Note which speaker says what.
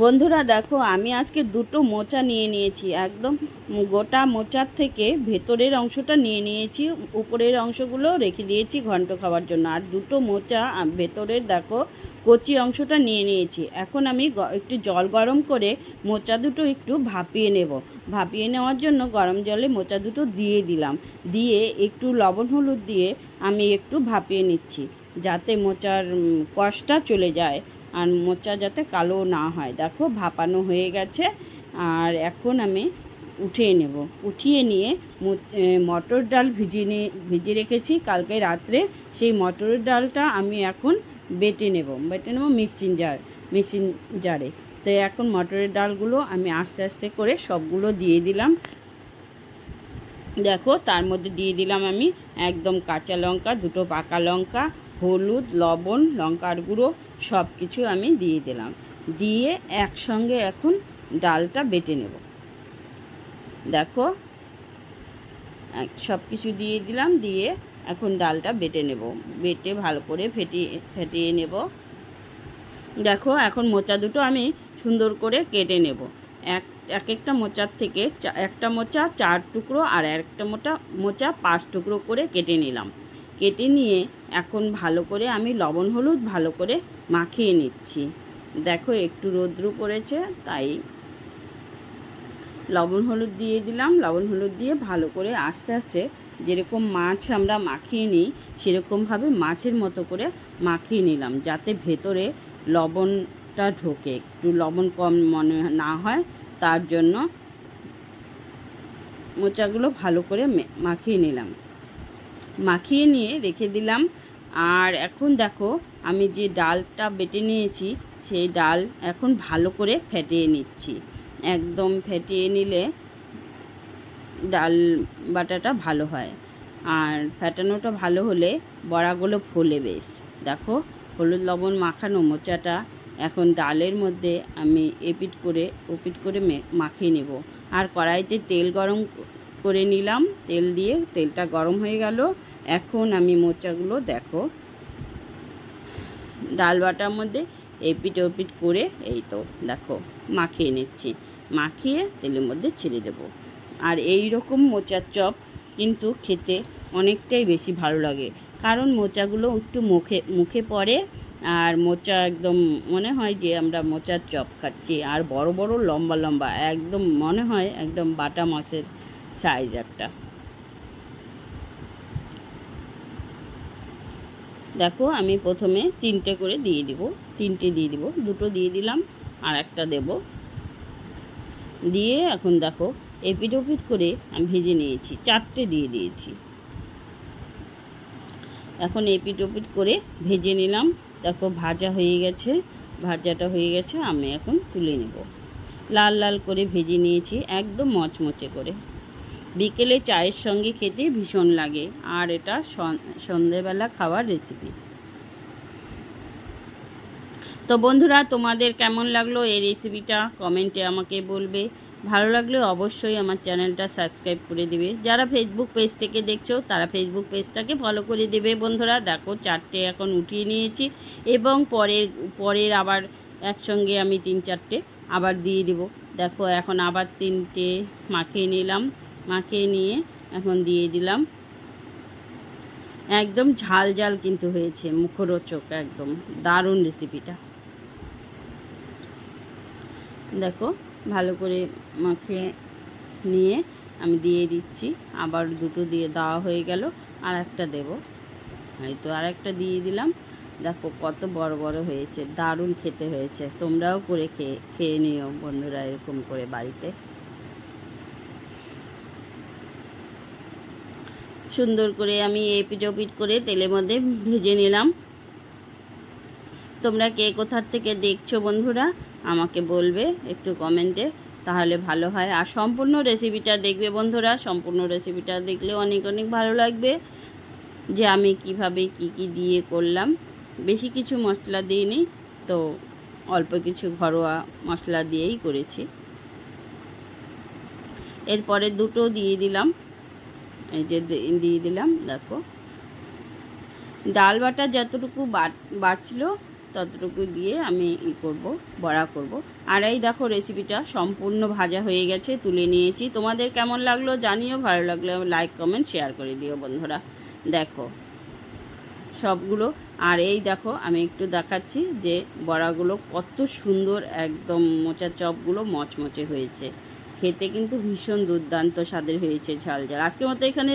Speaker 1: বন্ধুরা দেখো আমি আজকে দুটো মোচা নিয়ে নিয়েছি। একদম গোটা মোচার থেকে ভেতরের অংশটা নিয়ে নিয়েছি উপরের অংশগুলো রেখে দিয়েছি ঘন্ট খাওয়ার জন্য। আর দুটো মোচা ভেতরের দেখো কচি অংশটা নিয়ে নিয়েছি। এখন আমি একটু জল গরম করে মোচা দুটো একটু ভাপিয়ে নেব। ভাপিয়ে নেওয়ার জন্য গরম জলে মোচা দুটো দিয়ে দিলাম। দিয়ে একটু লবণ হলুদ দিয়ে আমি একটু ভাপিয়ে নিচ্ছি যাতে মোচার উম, কষটা চলে যায়। আর মোচা যাতে কালো না হয়। দেখো, ভাপানো হয়ে গেছে। আর এখন আমি উঠিয়ে নেব। উঠিয়ে নিয়ে মটর ডাল ভিজিয়ে নিয়ে ভিজিয়ে রেখেছি। কালকে রাত্রে সেই মটরের ডালটা আমি এখন বেটে নেব। বেটে নেব মিক্সিং জার মিক্সিং জারে তো এখন মটরের ডালগুলো আমি আস্তে আস্তে করে সবগুলো দিয়ে দিলাম। দেখো, তার মধ্যে দিয়ে দিলাম আমি একদম কাঁচা লঙ্কা, দুটো পাকা লঙ্কা হলুদ, লবণ, লঙ্কার গুঁড়ো সব কিছু আমি দিয়ে দিলাম। দিয়ে একসঙ্গে এখন ডালটা বেটে নেব। দেখো সব কিছু দিয়ে দিলাম, দিয়ে এখন ডালটা বেটে নেব। বেটে ভালো করে ফেটিয়ে ফেটিয়ে নেব। দেখো, এখন মোচা দুটো আমি সুন্দর করে কেটে নেব। এক এক একটা মোচার থেকে একটা মোচা চার টুকরো আর একটা মোটা, মোচা পাঁচ টুকরো করে কেটে নিলাম। কেটে নিয়ে এখন ভালো করে আমি লবণ, হলুদ ভালো করে মাখিয়ে নিচ্ছি। দেখো একটু রৌদ্র পড়েছে, তাই লবণ, হলুদ দিয়ে দিলাম। লবণ, হলুদ দিয়ে ভালো করে আস্তে আস্তে যেরকম মাছ আমরা মাখিয়ে নিই, সেরকমভাবে মাছের মতো করে মাখিয়ে নিলাম, যাতে ভেতরে লবণটা ঢোকে। একটু লবণ কম মনে না হয়, তার জন্য মোচাগুলো ভালো করে মাখিয়ে নিলাম। মাখিয়ে নিয়ে রেখে দিলাম। আর এখন দেখো, আমি যে ডালটা বেটে নিয়েছি, সেই ডাল এখন ভালো করে ফেটিয়ে নিচ্ছি। একদম ফেটিয়ে নিলে ডাল বাটাটা ভালো হয়। আর ফেটানোটা ভালো হলে বড়াগুলো ফোলে বেশ। দেখো, হলুদ লবণ মাখানো মোচাটা এখন ডালের মধ্যে আমি এপিট করে, ওপিট করে মাখিয়ে নেব। আর কড়াইতে তেল গরম করে নিলাম, তেল দিয়ে। তেলটা গরম হয়ে গেল। এখন আমি মোচাগুলো দেখো। ডাল বাটার মধ্যে এপিট ওপিট করে এই তো দেখো, মাখিয়ে নিচ্ছি। মাখিয়ে তেলের মধ্যে ছেড়ে দেবো। আর এই রকম মোচার চপ কিন্তু খেতে অনেকটাই বেশি ভালো লাগে। কারণ মোচাগুলো একটু মুখে মুখে পড়ে আর মোচা একদম মনে হয় যে আমরা মোচার চপ খাচ্ছি। আর বড় বড় লম্বা লম্বা, একদম মনে হয় একদম বাটা মাছের সাইজ একটা। দেখো, আমি প্রথমে তিনটে করে দিয়ে দিব। তিনটে দিয়ে দিব। দুটো দিয়ে দিলাম, আর একটা দেব। দিয়ে এখন দেখো এপিট ওপিট করে আমি ভেজে নিয়েছি। চারটে দিয়ে দিয়েছি। এখন এপিট ওপিট করে ভেজে নিলাম। দেখো, ভাজা হয়ে গেছে। ভাজাটা হয়ে গেছে, আমি এখন তুলে নেব। লাল লাল করে ভেজে নিয়েছি, একদম মচমচে করে। বিকেলে চায়ের সঙ্গে খেতে ভীষণ লাগে, আর এটা সন- সন্ধেবেলা খাওয়ার রেসিপি তো বন্ধুরা, তোমাদের কেমন লাগল এই রেসিপিটা কমেন্টে আমাকে বলবে। ভালো লাগলে অবশ্যই আমার চ্যানেলটা সাবস্ক্রাইব করে দেবে। যারা ফেসবুক পেজ থেকে দেখছ, তারা ফেসবুক পেজটাকে ফলো করে দেবে। বন্ধুরা, দেখো চারটে এখন উঠিয়ে নিয়েছি এবং পরের পরের আবার একসঙ্গে আমি তিন চারটে আবার দিয়ে দেবো। দেখো, এখন আবার তিনটে মাখিয়ে নিলাম। মাখিয়ে নিয়ে এখন দিয়ে দিলাম। একদম ঝাল ঝাল কিন্তু হয়েছে, মুখরোচক একদম, দারুণ রেসিপিটা দেখো, ভালো করে মাখিয়ে নিয়ে আমি দিয়ে দিচ্ছি। আবার দুটো দিয়ে দেওয়া হয়ে গেল, আর একটা দেবো। হয়তো আর একটা দিয়ে দিলাম। দেখো কত বড় বড় হয়েছে, দারুণ খেতে হয়েছে। তোমরাও করে খেয়ে খেয়ে নিও বন্ধুরা এরকম করে বাড়িতে। সুন্দর করে আমি এপিট করে তেলের মধ্যে ভেজে নিলাম। তোমরা কে কোথার থেকে দেখছ বন্ধুরা, আমাকে বলবে একটু কমেন্টে তাহলে ভালো হয়। আর সম্পূর্ণ রেসিপিটা দেখবে বন্ধুরা, সম্পূর্ণ রেসিপিটা দেখলে অনেক অনেক ভালো লাগবে যে আমি কীভাবে কি কি দিয়ে করলাম। বেশি কিছু মশলা দিইনি, তো অল্প কিছু ঘরোয়া মশলা দিয়েই করেছি। এরপরে দুটো দিয়ে দিলাম এই যে দিয়ে দিলাম, দেখো। ডাল বাটা যতটুকু বাটছিল ততটুকু দিয়ে আমি ই করব, বড়া করব। আর এই দেখো রেসিপিটা সম্পূর্ণ ভাজা হয়ে গেছে, তুলে নিয়েছি। তোমাদের কেমন লাগল জানিও, ভালো লাগলে লাইক কমেন্ট শেয়ার করে দিও বন্ধুরা। দেখো সবগুলো। আর এই দেখো আমি একটু দেখাচ্ছি যে বড়াগুলো কত সুন্দর একদম মোচা চপগুলো মচমচে হয়েছে। খেতে কিন্তু ভীষণ দুর্দান্ত স্বাদের হয়েছে ঝাল ঝাল আজকের মতো এখানে